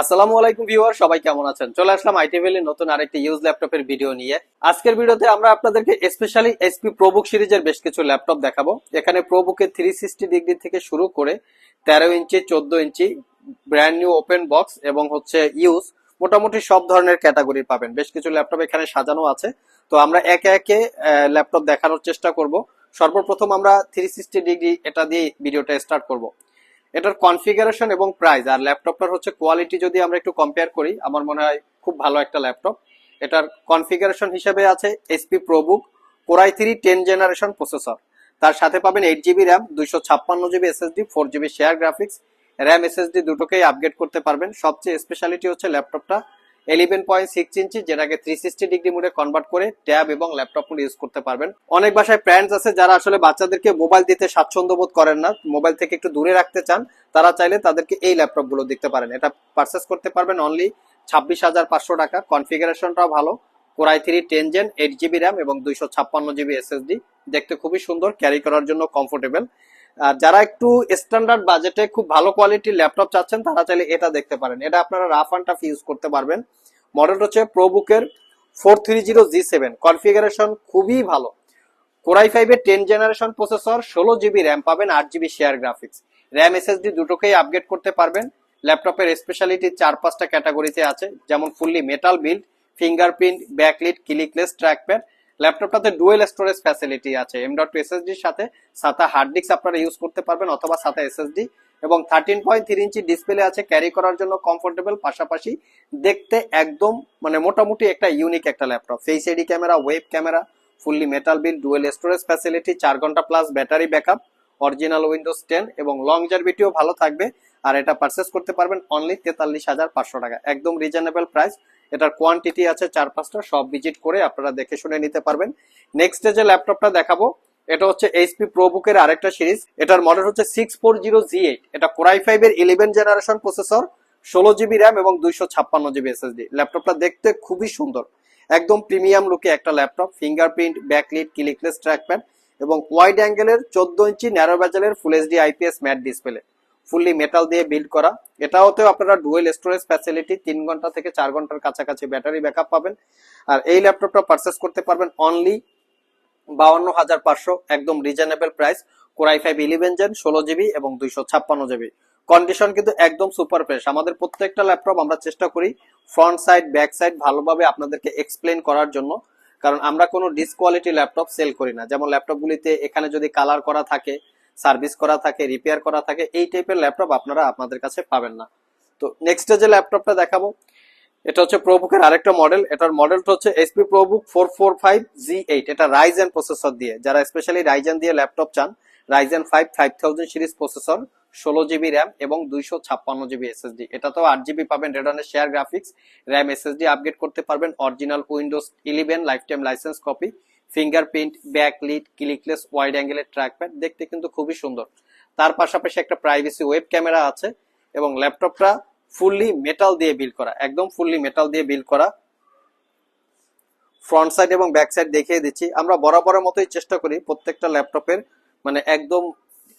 আসসালামু আলাইকুম ভিউয়ার, সবাই কেমন আছেন? চলে আসলাম আইটি ভ্যালির নতুন আরেকটি ইউজ ল্যাপটপের ভিডিও নিয়ে। আজকের ভিডিওতে আমরা আপনাদেরকে স্পেশালি এসপি প্রোবুক সিরিজের বেশ কিছু ল্যাপটপ দেখাবো। এখানে প্রোবুকের থ্রি সিক্সটি ডিগ্রি থেকে শুরু করে তেরো ইঞ্চি, চোদ্দ inch brand new open box এবং হচ্ছে ইউজ মোটামুটি সব ধরনের ক্যাটাগরি পাবেন। বেশ কিছু ল্যাপটপ এখানে সাজানো আছে। তো আমরা একে একে ল্যাপটপ দেখানোর চেষ্টা করব। সর্বপ্রথম আমরা থ্রি সিক্সটি ডিগ্রি এটা দিয়ে ভিডিওটা স্টার্ট করব। এটার কনফিগারেশন এবং প্রাইস আর ল্যাপটপটার হচ্ছে কোয়ালিটি যদি আমরা একটু কম্পেয়ার করি, আমার মনে হয় খুব ভালো একটা ল্যাপটপ এটার কনফিগারেশন হিসেবে আছে HP ProBook core i three ten generation processor তার সাথে পাবেন এইট জিবি র্যাম দুইশো ছাপ্পান্ন GB SSD four GB share graphics RAM SSD দুটোকেই আপগ্রেড করতে পারবেন। সবচেয়ে স্পেশালিটি হচ্ছে ল্যাপটপটা এলিভেন পয়েন্ট সিক্স ইঞ্চি যেটাকে থ্রি সিক্সটি ডিগ্রি মোডে কনভার্ট করে ট্যাব এবং ল্যাপটপ মোড ইউজ করতে পারবেন। অনেক বাসায় প্যারেন্টস আছে যারা আসলে বাচ্চাদেরকে মোবাইল দিতে স্বাচ্ছন্দ্য বোধ করেন না মোবাইল থেকে একটু দূরে রাখতে চান, তারা চাইলে তাদেরকে এই ল্যাপটপগুলো দেখতে পারেন। এটা পারচেস করতে পারবেন অনলি ছাব্বিশ হাজার পাঁচশো টাকা। কনফিগারেশনটাও ভালো core i three ten gen eight GB RAM এবং দুইশো ছাপ্পান্ন জিবি এসএসডি দেখতে খুবই সুন্দর ক্যারি করার জন্য কমফোর্টেবল আর যারা একটু স্ট্যান্ডার্ড বাজেটে খুব ভালো কোয়ালিটির ল্যাপটপ চাচ্ছেন, তারা চাইলে এটা দেখতে পারেন। এটা আপনারা রাফ অ্যান্ড টাফ ইউজ করতে পারবেন। মডেল হচ্ছে প্রোবুকের four three zero G seven configuration খুবই ভালো। কোরাই ফাইভের টেন জেনারেশন প্রসেসর ষোলো জিবি র্যাম পাবেন, আট GB share graphics RAM SSD দুটোকেই আপগ্রেড করতে পারবেন। ল্যাপটপের স্পেশালিটি চার পাঁচটা ক্যাটাগরিতে আছে, যেমন fully metal build fingerprint backlit clickless trackpad ল্যাপটপটাতে dual storage facility আছে এম ডট এসএসডির সাথে সাথে হার্ড ডিস্ক আপনারা ইউজ করতে পারবেন, অথবা সাথে এসএসডি এবং thirteen point three inch display আছে ক্যারি করার জন্য কমফোর্টেবল পাশাপাশি দেখতে একদম মানে মোটামুটি একটা ইউনিক একটা laptop. Face HD camera web camera fully metal build dual storage facility চার ঘণ্টা plus battery backup original Windows ten এবং লং জার্ভিটিও ভালো থাকবে, আর এটা পারচেস করতে পারবেন অনলি তেতাল্লিশ হাজার পাঁচশো টাকা। একদম রিজনেবল প্রাইস এটার কোয়ান্টিটি আছে চার পাঁচটা, সব ভিজিট করে আপনারা দেখে শুনে নিতে পারবেন। নেক্সট যে ল্যাপটপটা দেখাবো, এটা হচ্ছে এইচপি প্রোবুকের আরেকটা সিরিজ এটার মডেল হচ্ছে six four zero G eight এটা কোরাই ফাইভ এর ইলেভেন জেনারেশন প্রসেসর ষোলো জিবি র্যাম এবং দুইশো ছাপ্পান্ন জিবি এসএসডি ল্যাপটপটা দেখতে খুবই সুন্দর। একদম প্রিমিয়াম লুকে একটা laptop fingerprint backlit clickless trackpad এবং ওয়াইড অ্যাঙ্গেলের চোদ্দ inch narrow ব্যাজেলের full HD IPS matte display fully metal দিয়ে বিল্ড করা। এটাওতেও আপনারা ডুয়েল স্টোরেজ ফ্যাসিলিটি তিন ঘণ্টা থেকে চার ঘণ্টার কাছাকাছি ব্যাটারি ব্যাকআপ পাবেন। আর এই ল্যাপটপটা পারচেস করতে পারবেন অনলি বাউন্ন হাজার পাঁচশো, একদম reasonable price core i five eleven gen ষোলো জিবি এবং দুইশো ছাপ্পান্ন জিবি কন্ডিশন কিন্তু একদম সুপার ফ্রেশ আমাদের প্রত্যেকটা ল্যাপটপ আমরা চেষ্টা করি ফ্রন্ট সাইড ব্যাক সাইড ভালোভাবে আপনাদেরকে এক্সপ্লেন করার জন্য। কারণ আমরা কোনো ডিসকোয়ালিটি ল্যাপটপ সেল করি না। যেমন ল্যাপটপগুলিতে এখানে যদি কালার করা থাকে সার্ভিস করা থাকে রিপেয়ার করা থাকে, এই টাইপের ল্যাপটপ আপনারা আপনাদের কাছে পাবেন না। তো নেক্সট যে ল্যাপটপটা দেখাবো, এটা হচ্ছে প্রোবুকের আরেকটা মডেল এটার মডেলটা হচ্ছে HP ProBook four four five G eight এটা রাইজেন প্রসেসর দিয়ে, যারা স্পেশালি রাইজেন দিয়ে ল্যাপটপ চান Ryzen five five thousand series processor ষোলো জিবি র্যাম এবং দুইশো ছাপ্পান্ন জিবি এসএসডি এটা তো আট জিবি পাবেন রেডনের share graphics RAM SSD upgrade করতে পারবেন original Windows eleven lifetime license copy fingerprint backlit clickless wide অ্যাঙ্গেলের trackpad দেখতে কিন্তু খুবই সুন্দর। তার পাশাপাশি একটা প্রাইভেসি ওয়েব ক্যামেরা আছে এবং ল্যাপটপটা ফুললি মেটাল দিয়ে বিল করা, একদম ফুললি মেটাল দিয়ে বিল করা। ফ্রন্ট সাইড এবং ব্যাক সাইড দেখিয়ে দিচ্ছি। আমরা বরাবরের মতোই চেষ্টা করি প্রত্যেকটা ল্যাপটপের মানে একদম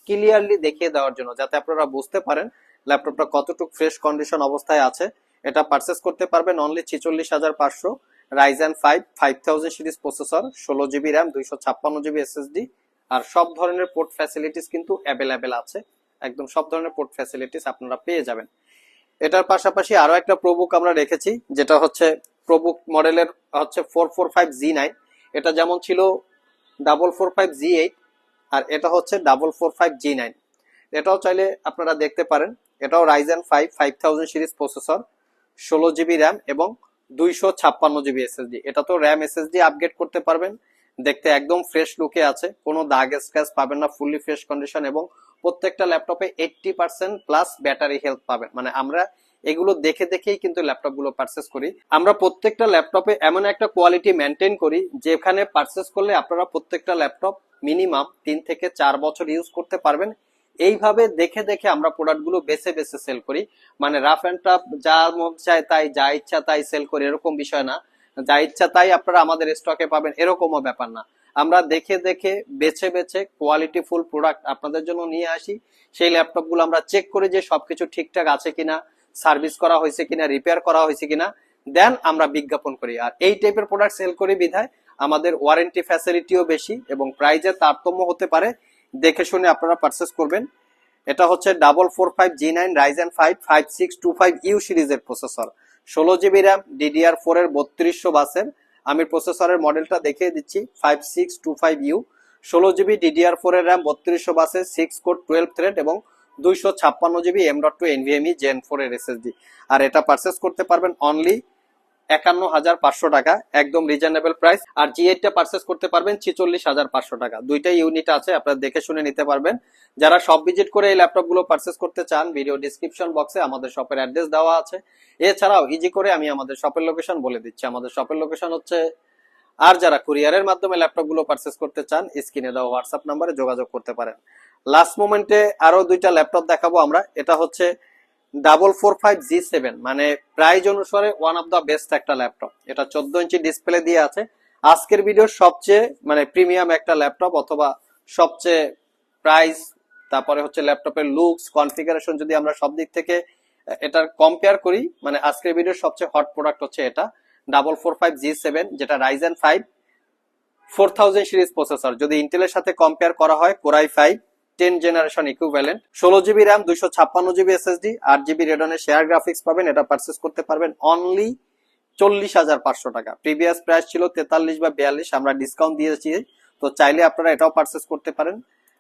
ক্লিয়ারলি দেখিয়ে দেওয়ার জন্য, যাতে আপনারা বুঝতে পারেন ল্যাপটপটা কতটুকু ফ্রেশ কন্ডিশন অবস্থায় আছে। এটা পারচেস করতে পারবেন অনলি ছিচল্লিশ হাজার পাঁচশো। Ryzen five five thousand series processor ষোলো জিবি র্যাম দুইশো ছাপ্পান্ন জিবি এসএসডি আর সব ধরনের পোর্ট ফ্যাসিলিটিস কিন্তু অ্যাভেলেবেল আছে। একদম সব ধরনের পোর্ট ফ্যাসিলিটিস আপনারা পেয়ে যাবেন। এটার পাশাপাশি আরও একটা প্রবুক আমরা রেখেছি, যেটা হচ্ছে প্রবুক মডেলের হচ্ছে four four five G nine এটা যেমন ছিল double four five G eight আর এটা হচ্ছে double four five G nine এটাও চাইলে আপনারা দেখতে পারেন। এটাও Ryzen five five thousand series processor ষোলো জিবি র্যাম এবং দুইশো ছাপ্পান্ন জিবি এসএসডি এটা তো র্যাম এসএসডি আপগ্রেড করতে পারবেন। দেখতে একদম ফ্রেশ লুকে আছে। কোনো দাগ স্ক্র্যাচ পাবেন না ফুললি ফ্রেশ কন্ডিশন এবং প্রত্যেকটা ল্যাপটপে eighty percent plus battery health পাবেন। মানে আমরা এগুলো দেখে দেখেই কিন্তু ল্যাপটপগুলো পারচেস করি। আমরা প্রত্যেকটা ল্যাপটপে এমন একটা কোয়ালিটি মেনটেন করি, যেখানে পারচেস করলে আপনারা প্রত্যেকটা ল্যাপটপ মিনিমাম তিন থেকে চার বছর ইউজ করতে পারবেন। এইভাবে দেখে দেখে আমরা প্রোডাক্টগুলো বেছে বেছে সেল করি। মানে রাফ অ্যান্ড টাফ যা মন চায় তাই, যা ইচ্ছা তাই সেল করি, এরকম বিষয় না। যা ইচ্ছা তাই আপনারা আমাদের স্টকে পাবেন, এরকমও ব্যাপার না। আমরা দেখে দেখে বেছে বেছে কোয়ালিটি ফুল প্রোডাক্ট আপনাদের জন্য নিয়ে আসি। সেই ল্যাপটপগুলো আমরা চেক করি যে সবকিছু ঠিকঠাক আছে কিনা সার্ভিস করা হয়েছে কিনা রিপেয়ার করা হয়েছে কিনা। দেন আমরা বিজ্ঞাপন করি। আর এই টাইপের প্রোডাক্ট সেল করি বিধায় আমাদের ওয়ারেন্টি ফ্যাসিলিটিও বেশি এবং প্রাইজের তারতম্য হতে পারে দেখে শুনে আপনারা পারচেস করবেন। এটা হচ্ছে double four five G nine Ryzen five five six two five U সিরিজের প্রসেসর ষোলো জিবি র্যাম ডিডিআর ফোর এর বত্রিশশো বাসের। আমি প্রসেসরের মডেলটা দেখিয়ে দিচ্ছি five six two five U ষোলো জিবি ডিডিআর ফোর এর র্যাম বত্রিশশো বাসের সিক্স কোড টুয়েলভ থ্রেড এবং দুইশো ছাপ্পান্ন GB M dot two NVMe gen four এর এসএসডি আর এটা পারচেস করতে পারবেন অনলি একান্ন হাজার পাঁচশো টাকা, একদম রিজনেবল প্রাইস আর জি এইটটা পারচেস করতে পারবেন ছিচল্লিশ হাজার পাঁচশো টাকা। দুইটাই ইউনিট আছে, আপনারা দেখে শুনে নিতে পারবেন। যারা সব ভিজিট করে এই ল্যাপটপগুলো পারচেস করতে চান ভিডিও ডিসক্রিপশন বক্সে আমাদের শপের অ্যাড্রেস দেওয়া আছে। এছাড়াও ইজি করে আমি আমাদের শপের লোকেশন বলে দিচ্ছি। আমাদের শপের লোকেশন হচ্ছে, আর যারা কুরিয়ারের মাধ্যমে ল্যাপটপগুলো পারচেস করতে চান স্ক্রিনে দেওয়া হোয়াটসঅ্যাপ নাম্বারে যোগাযোগ করতে পারেন। লাস্ট মোমেন্টে আরও দুইটা ল্যাপটপ দেখাবো আমরা। এটা হচ্ছে double four five G seven মানে প্রাইজ অনুসারে ওয়ান অফ দ্য বেস্ট একটা ল্যাপটপ এটা চোদ্দ ইঞ্চি ডিসপ্লে দিয়ে আছে। আজকের ভিডিওর সবচেয়ে মানে প্রিমিয়াম একটা ল্যাপটপ অথবা সবচেয়ে প্রাইস তারপরে হচ্ছে ল্যাপটপের লুকস কনফিগারেশন যদি আমরা সব দিক থেকে এটার কম্পেয়ার করি মানে আজকের ভিডিওর সবচেয়ে হট প্রোডাক্ট হচ্ছে এটা double four five G seven যেটা Ryzen five four thousand series processor যদি ইন্টেলের সাথে কম্পেয়ার করা হয় core i five ten generation equivalent ষোলো জিবি র্যাম দুইশো ছাপ্পান্ন জিবি এসএসডি আট জিবি রেডনের শেয়ার গ্রাফিক্স পাবেন। এটা পারচেস করতে পারবেন অনলি চল্লিশ হাজার পাঁচশো টাকা। প্রিভিয়াস প্রাইস ছিল তেতাল্লিশ বা বিয়াল্লিশ, আমরা ডিসকাউন্ট দিয়েছি। তো চাইলে আপনারা এটাও পারচেস করতে পারেন।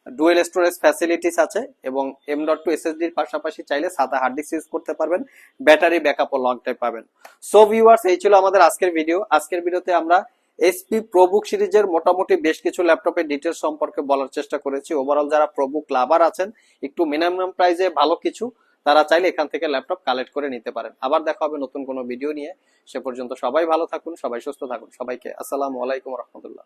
ডুয়েল স্টোরেজ ফ্যাসিলিটিস আছে এবং এম ডট টু এসএসডির পাশাপাশি চাইলে সাদা হার্ড ডিস্ক ইউজ করতে পারবেন। ব্যাটারি ব্যাকআপও লং টাইম পাবেন। সো ভিউয়ার্স এই ছিল আমাদের আজকের ভিডিও আজকের ভিডিওতে আমরা এসপি প্রবুক সিরিজের মোটামুটি বেশ কিছু ল্যাপটপের ডিটেলস সম্পর্কে বলার চেষ্টা করেছি। ওভারঅল যারা প্রবুক লাভার আছেন, একটু মিনিমাম প্রাইসে ভালো কিছু, তারা চাইলে এখান থেকে ল্যাপটপ কালেক্ট করে নিতে পারেন। আবার দেখা হবে নতুন কোনো ভিডিও নিয়ে। সে পর্যন্ত সবাই ভালো থাকুন, সবাই সুস্থ থাকুন। সবাইকে আসসালামু আলাইকুম রহমতুল্লাহ।